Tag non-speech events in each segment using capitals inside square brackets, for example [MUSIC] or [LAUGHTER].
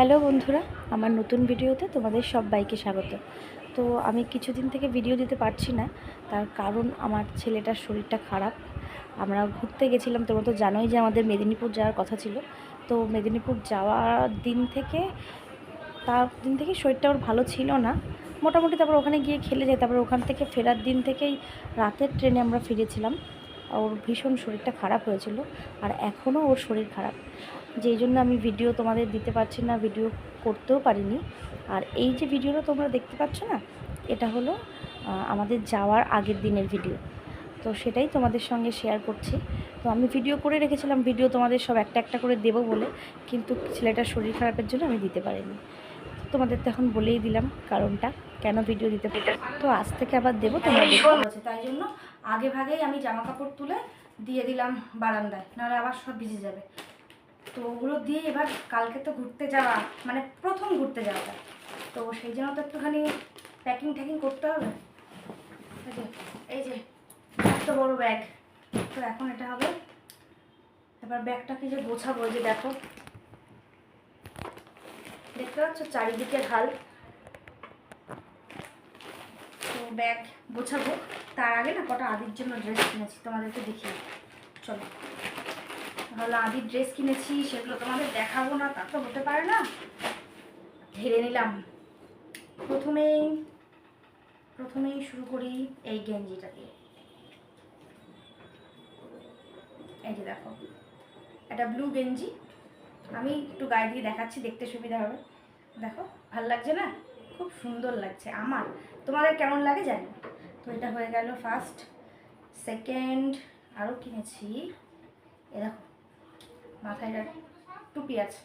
Hello বন্ধুরা, আমার নতুন ভিডিওতে তোমাদের সবাইকে স্বাগত। তো আমি কিছুদিন থেকে ভিডিও দিতে পারছি না, তার কারণ আমার ছেলেটার শরীরটা খারাপ। আমরা ঘুরতে গেছিলাম, তোমরা তো জানোই যে আমাদের মেদিনীপুর যাওয়ার কথা ছিল। তো মেদিনীপুর যাওয়ার দিন থেকে, তার দিন থেকে শরীরটা ওর ভালো ছিল না। মোটামুটি তারপর ওখানে গিয়ে খেলে যায়, তারপর ওখান থেকে ফেরার দিন থেকেই রাতের ট্রেনে আমরা ফিরেছিলাম। ওর ভীষণ শরীরটা খারাপ হয়েছিল আর এখনও ওর শরীর খারাপ। যেই জন্য আমি ভিডিও তোমাদের দিতে পারছি না ভিডিও করতেও পারিনি। আর এই যে ভিডিওটা তোমরা দেখতে পাচ্ছ না, এটা হলো আমাদের যাওয়ার আগের দিনের ভিডিও তো সেটাই তোমাদের সঙ্গে শেয়ার করছি। তো আমি ভিডিও করে রেখেছিলাম ভিডিও তোমাদের সব একটা একটা করে দেবো বলে, কিন্তু ছেলেটার শরীর খারাপের জন্য আমি দিতে পারিনি। তোমাদের তো এখন বলেই দিলাম কারণটা, কেন ভিডিও দিতে পারি তো আজ থেকে আবার দেবো, তোমরা তাই জন্য আগে ভাগেই আমি জামা কাপড় তুলে দিয়ে দিলাম বারান্দায়, নাহলে আবার সব ভিজে যাবে। তো ওগুলো দিয়ে এবার কালকে তো ঘুরতে যাওয়া মানে প্রথম ঘুরতে যাওয়াটা। তো সেই জন্য তো একটুখানি প্যাকিং ট্যাকিং করতে হবে। এই যে এত বড় ব্যাগ তো এখন এটা হবে। এবার ব্যাগটাকে যে গোছাবো যে দেখো। দেখতে পাচ্ছ? চারিদিকে ঢাল তো ব্যাগ গোছাবো। তার আগে না কটা আদির জন্য ড্রেস কিনেছি, তোমাদেরকে দেখিয়ে চলো। তাহলে আদির ড্রেস কিনেছি, সেগুলো তোমাদের দেখাবো না, তা তো হতে পারে না। ধেরে নিলাম। প্রথমেই প্রথমেই শুরু করি এই গেঞ্জিটা দিয়ে এই যে দেখো এটা ব্লু গেঞ্জি। আমি একটু গায়ে দিয়ে দেখাচ্ছি, দেখতে সুবিধা হবে। দেখো, ভালো লাগছে না? খুব সুন্দর লাগছে। আমার? তোমাদের কেমন লাগে জানি। তো এটা হয়ে গেল ফার্স্ট সেকেন্ড আরও কিনেছি। এ দেখো, মাথায় টুপি আছে।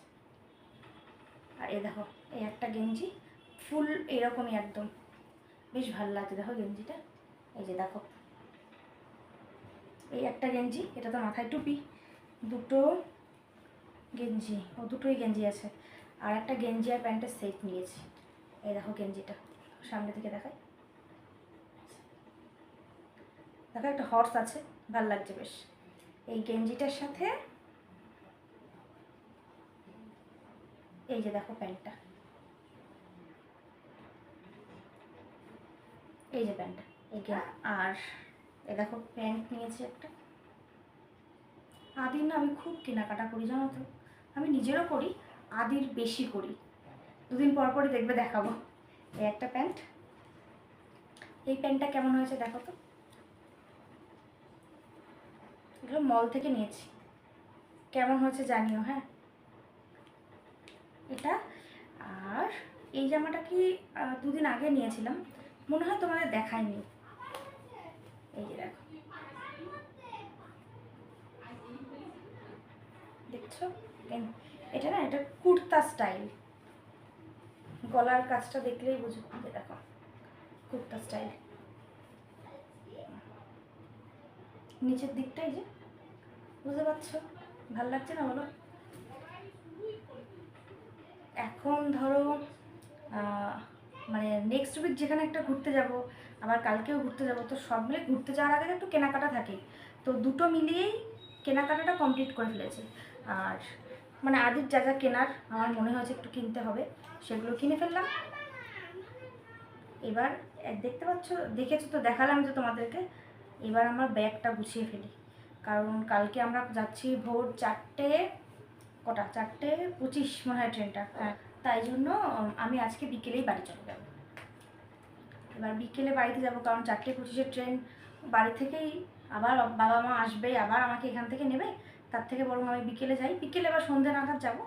আর এ দেখো, এই একটা গেঞ্জি, ফুল এরকমই একদম। বেশ ভালো লাগছে, দেখো গেঞ্জিটা। এই যে দেখো। এই একটা গেঞ্জি, এটা তো মাথায় টুপি। দুটো গেঞ্জি, ও দুটোই গেঞ্জি আছে। আর একটা গেঞ্জি আর প্যান্টের সেট নিয়েছি। এই দেখো গেঞ্জিটা, সামনে থেকে দেখাই। দেখো একটা হর্স আছে, ভালো লাগছে বেশ। এই গেঞ্জিটার সাথে এই যে দেখো প্যান্টটা। এই যে প্যান্টটা, এই আর এই দেখো প্যান্ট নিয়েছি একটা। আদির না আমি খুব কেনাকাটা করি, জানো তো? আমি নিজেরও করি, আদির বেশি করি। দুদিন পর পরই দেখবে দেখাবো। এই একটা প্যান্ট। এই প্যান্টটা কেমন হয়েছে দেখো তো। এগুলো মল থেকে নিয়েছি। কেমন হয়েছে জানিও হ্যাঁ? এটা আর এই জামাটা কি দুদিন আগে নিয়েছিলাম। মনে হয় তোমাদের দেখায়নি। এই যে দেখো। দেখছ? এটা না, এটা কুর্তা স্টাইল গলার কাজটা দেখলেই বুঝো। দেখো, কুর্তা স্টাইল নিচের দিকটাই যে, বুঝতে পারছ? ভালো লাগছে না বলো? এখন ধরো মানে নেক্সট উইক যেখানে একটা ঘুরতে যাব, আবার কালকেও ঘুরতে যাব, তো সব মিলে ঘুরতে যাওয়ার আগে একটু কেনাকাটা থাকে। তো দুটো মিলিয়েই কেনাকাটাটা কমপ্লিট করে ফেলেছে। আর মানে আদির যা যা কেনার আমার মনে হয়েছে একটু কিনতে হবে সেগুলো কিনে ফেললাম। এবার দেখতে পাচ্ছ দেখেছ তো দেখালাম যে তোমাদেরকে। এবার আমার ব্যাগটা গুছিয়ে ফেলি। কারণ কালকে আমরা যাচ্ছি ভোর চারটে কটা? চারটে পঁচিশ মনে হয় ট্রেনটা হ্যাঁ। তাই জন্য আমি আজকে বিকেলেই বাড়ি চলে যাব। এবার বিকেলে বাড়িতে যাব কারণ চারটে পঁচিশের ট্রেন বাড়ি থেকেই আবার বাবা মা আসবে আবার আমাকে এখান থেকে নেবে। তার থেকে বরং আমি বিকেলে যাই। বিকেলে আবার সন্ধ্যে নাগাদ যাব।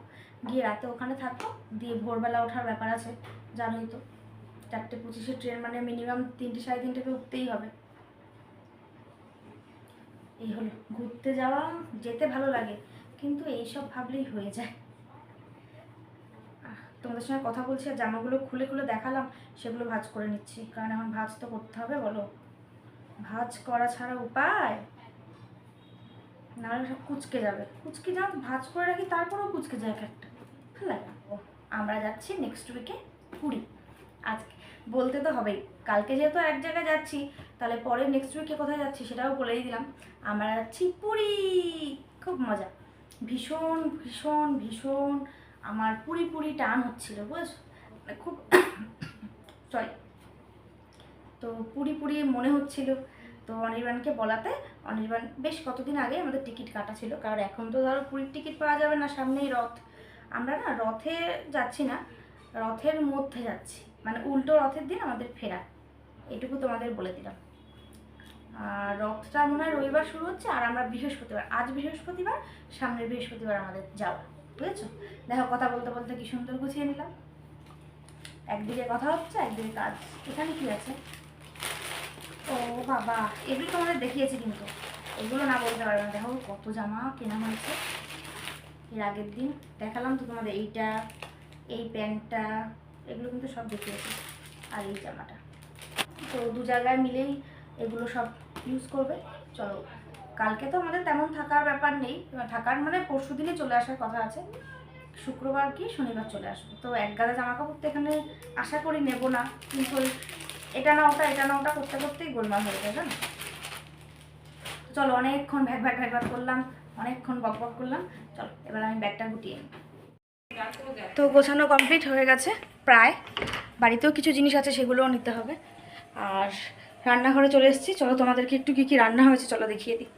গিয়ে রাতে ওখানে থাকব। দিয়ে ভোরবেলা ওঠার ব্যাপার আছে, জানোই তো। চারটে পঁচিশে ট্রেন মানে মিনিমাম তিনটে সাড়ে তিনটেকে উঠতেই হবে। এই হলো, ঘুরতে যাওয়া যেতে ভালো লাগে, কিন্তু এইসব ভাবলেই হয়ে যায়। তোমাদের সঙ্গে কথা বলছি আর জামাগুলো খুলে খুলে দেখালাম, সেগুলো ভাজ করে নিচ্ছি। কারণ এখন ভাঁজ তো করতে হবে, বলো। ভাঁজ করা ছাড়া উপায়? নাহলে সব কুচকে যাবে। কুচকে যাও, ভাঁজ করে রাখি, তারপরেও কুচকে যায় এক একটা লাগে আমরা যাচ্ছি নেক্সট উইকে পুরী। আজকে, বলতে তো হবেই, কালকে যেহেতু এক জায়গায় যাচ্ছি, তাহলে পরে নেক্সট উইকে কোথায় যাচ্ছি সেটাও বলেই দিলাম। আমরা যাচ্ছি পুরী! খুব মজা। ভীষণ ভীষণ ভীষণ আমার পুরি পুরি টান হচ্ছিল বুঝ মানে খুব [COUGHS] সরি তো পুরি পুরি মনে হচ্ছিল। তো অনির্বাণকে বলাতে অনির্বাণ, বেশ কতদিন আগে আমাদের টিকিট কাটা ছিল, কারণ এখন তো ধরো পুরীর টিকিট পাওয়া যাবে না, সামনেই রথ। আমরা না রথে যাচ্ছি না, রথের মধ্যে যাচ্ছি। মানে উল্টো রথের দিন আমাদের ফেরা। এটুকু তোমাদের বলে দিলাম। আর রথটা মনে হয় রবিবার শুরু হচ্ছে, আর আমরা বৃহস্পতিবার, আজ বৃহস্পতিবার সামনের বৃহস্পতিবার আমাদের যাওয়া, বুঝেছ? দেখো, কথা বলতে বলতে কি সুন্দর গুছিয়ে নিলাম। একদিকে কথা হচ্ছে, একদিকে কাজ। এখানে কি আছে? ও বাবা, এগুলো তোমাদের দেখিয়েছি কিন্তু। এগুলো না বলতে পারবে না। দেখো কত জামা কেনা হয়েছে। এর আগের দিন দেখালাম তো তোমাদের এইটা, এই প্যান্টটা, এগুলো কিন্তু সব দেখিয়েছি। আর এই জামাটা। তো দু জায়গায় মিলেই এগুলো সব ইউজ করবে। চলো, কালকে তো আমাদের তেমন থাকার ব্যাপার নেই। থাকার মানে পরশু দিনে চলে আসার কথা আছে। শুক্রবার কি শনিবার চলে আসব। তো এক গাদা জামা কাপড় তো এখানে আশা করি নেব না। কিন্তু এটা না ওটা, এটা না ওটা করতে করতেই গোলমাল হয়ে যায়, জানো? চলো অনেকক্ষণ ভ্যাক ভ্যাক ভ্যাক ভ্যাক করলাম, অনেকক্ষণ বক বক করলাম, চলো, এবার আমি ব্যাগটা গুটিয়ে নিই। তো গোছানো কমপ্লিট হয়ে গেছে, প্রায়। বাড়িতেও কিছু জিনিস আছে, সেগুলোও নিতে হবে। আর রান্নাঘরে চলে এসেছি, চলো তোমাদেরকে একটু কী কী রান্না হয়েছে, চলো দেখিয়ে দিই।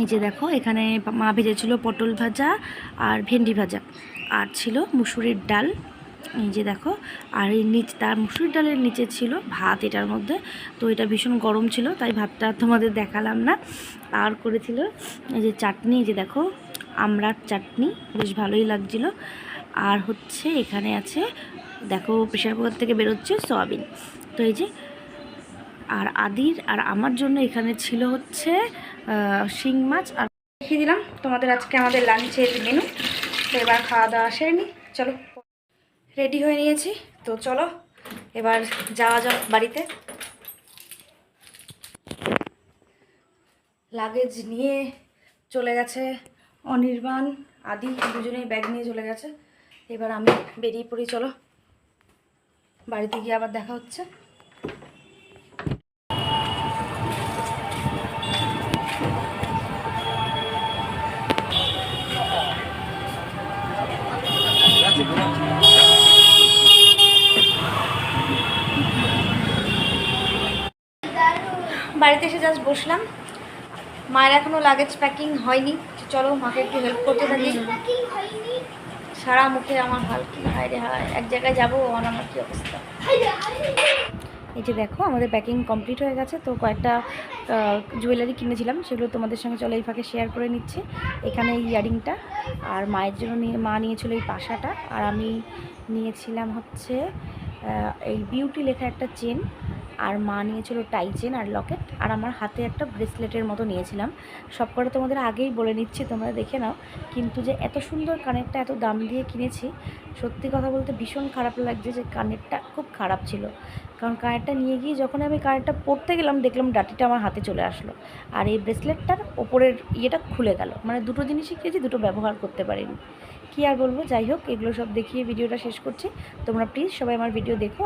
এই যে দেখো, এখানে মা ভেজেছিল পটল ভাজা আর ভেন্ডি ভাজা। আর ছিল মুসুরির ডাল। এই যে দেখো, আর এই নিচ, তার মুসুর ডালের নিচে ছিল ভাত এটার মধ্যে। তো এটা ভীষণ গরম ছিল, তাই ভাতটা তোমাদের দেখালাম না। আর করেছিল এই যে চাটনি, এই যে দেখো আমড়ার চাটনি, বেশ ভালোই লাগছিল। আর হচ্ছে এখানে আছে, দেখো, প্রেশার কুকার থেকে বেরোচ্ছে সয়াবিন। তো এই যে, আর আদির, আর আমার জন্য এখানে ছিল হচ্ছে শিং মাছ। আর দেখিয়ে দিলাম তোমাদের আজকে আমাদের লাঞ্চের মেনু এবার খাওয়া দাওয়া নিই চলো। রেডি হয়ে নিয়েছি। তো চলো, এবার যাওয়া যাক বাড়িতে। লাগেজ নিয়ে চলে গেছে অনির্বাণ, আদি দুজনেই ব্যাগ নিয়ে চলে গেছে। এবার আমি বেরিয়ে পড়ি, চলো। বাড়িতে গিয়ে আবার দেখা হচ্ছে। বাড়িতে এসে জাস্ট বসলাম। মায়ের এখনও লাগেজ প্যাকিং হয়নি চলো মাকে একটু হেল্প করতে থাকি। সারা মুখে আমার হাল কি হায় রে হায় এক জায়গায় যাব আর আমার কি অবস্থা? এই যে দেখো আমাদের প্যাকিং কমপ্লিট হয়ে গেছে তো কয়েকটা জুয়েলারি কিনেছিলাম সেগুলো তোমাদের সঙ্গে চলো এই ফাঁকে শেয়ার করে নিচ্ছি। এখানে এই ইয়ারিংটা আর মায়ের জন্য নিয়ে মা নিয়েছিল এই পাশাটা আর আমি নিয়েছিলাম হচ্ছে এই বিউটি লেখা একটা চেন আর মা নিয়েছিল টাই চেন আর লকেট, আর আমার হাতে একটা ব্রেসলেটের মতো নিয়েছিলাম। সব করে তোমাদের আগেই বলে নিচ্ছি, তোমরা দেখে নাও। কিন্তু যে এত সুন্দর কানেরটা, এত দাম দিয়ে কিনেছি, সত্যি কথা বলতে ভীষণ খারাপ লাগছে যে কানেরটা খুব খারাপ ছিল। কারণ কানেরটা নিয়ে গিয়ে যখন আমি কানেরটা পরতে গেলাম, দেখলাম ডাটিটা আমার হাতে চলে আসলো। আর এই ব্রেসলেটটার ওপরের ইয়েটা খুলে গেল। মানে দুটো জিনিসই কিনেছি, দুটো ব্যবহার করতে পারিনি। কী আর বলব? যাই হোক, এগুলো সব দেখিয়ে ভিডিওটা শেষ করছি। তোমরা প্লিজ সবাই আমার ভিডিও দেখো।